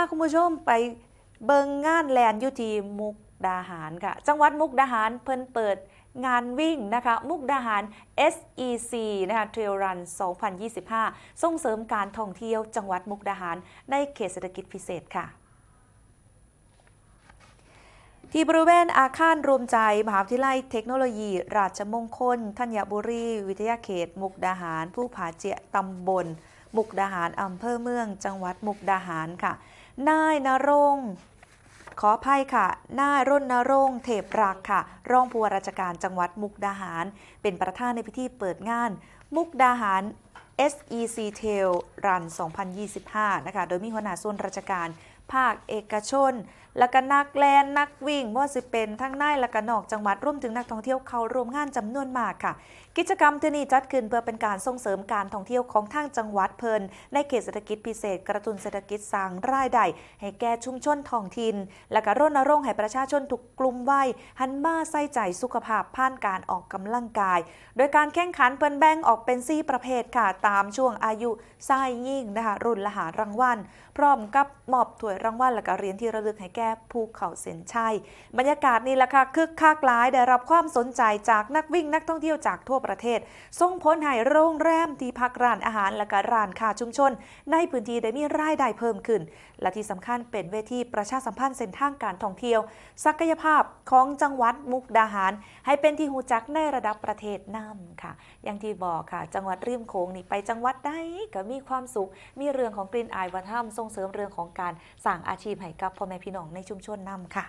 าคุณผู้ชมไปเบิงงานแลนยุทีมุกดาหารค่ะ จังหวัดมุกดาหารเพิ่นเปิดงานวิ่งนะคะ มุกดาหาร SEC นะคะ Trail Run 2025 ส่งเสริมการท่องเที่ยวจังหวัดมุกดาหาร ในเขตเศรษฐกิจพิเศษค่ะ ที่บริเวณอาคารรวมใจ มหาวิทยาลัยเทคโนโลยี ราชมงคล ธัญบุรี วิทยาเขต มุกดาหาร ผู้ผาเจียตำบล มุกดาหารอำเภอเมือง จังหวัดมุกดาหารค่ะ นายนรงขออภัยค่ะ นายร่นนรงเทพรักค่ะ รองผู้ว่าราชการจังหวัดมุกดาหาร เป็นประธานในพิธีเปิดงาน มุกดาหาร SEC Tail Run 2025 นะคะ โดยมีหัวหน้าส่วนราชการ ภาคเอกชน และก็นักแลนนักวิ่งว่าสิเป็นทั้งในและก็นอกจังหวัดร่วมถึงนักท่องเที่ยวเขารวมงานจำนวนมากค่ะ กิจกรรมที่นี่จัดขึ้นเพื่อเป็นการส่งเสริมการท่องเที่ยวของทางจังหวัดเพลินในเขตเศรษฐกิจพิเศษ กระตุ้นเศรษฐกิจสร้างรายได้ให้แก่ชุมชนท้องถิ่นและก็รณรงค์ให้ประชาชนทุกกลุ่มวัยหันมาใส่ใจสุขภาพผ่านการออกกำลังกาย โดยการแข่งขันเปิ้นแบ่งออกเป็น4ประเภทค่ะตามช่วงอายุทรายยิ่งนะคะรุ่นละหารางวัลพร้อมกับมอบถ้วยรางวัลและก็เหรียญที่ระลึกให้แก่ผู้เขาเส้นชัยบรรยากาศนี่แหละค่ะคึกคักหลายได้รับความสนใจจากนักวิ่งนักท่องเที่ยวจากทั่วประเทศส่งผลให้โรงแรมที่พักร้านอาหารและก็ร้านค้าชุมชน ในพื้นที่ได้มีรายได้เพิ่มขึ้น และที่สำคัญเป็นเวทีประชาสัมพันธ์เส้นทางการท่องเที่ยว ศักยภาพของจังหวัดมุกดาหาร ให้เป็นที่หูจักในระดับประเทศน่ำค่ะ อย่างที่บอกค่ะ จังหวัดริมโขงนี่ไปจังหวัดใดก็มีความสุข มีเรื่องของกลิ่นอายวัฒนธรรมส่งเสริมเรื่องของการสร้างอาชีพให้กับพ่อแม่พี่น้องในชุมชนน่ำค่ะ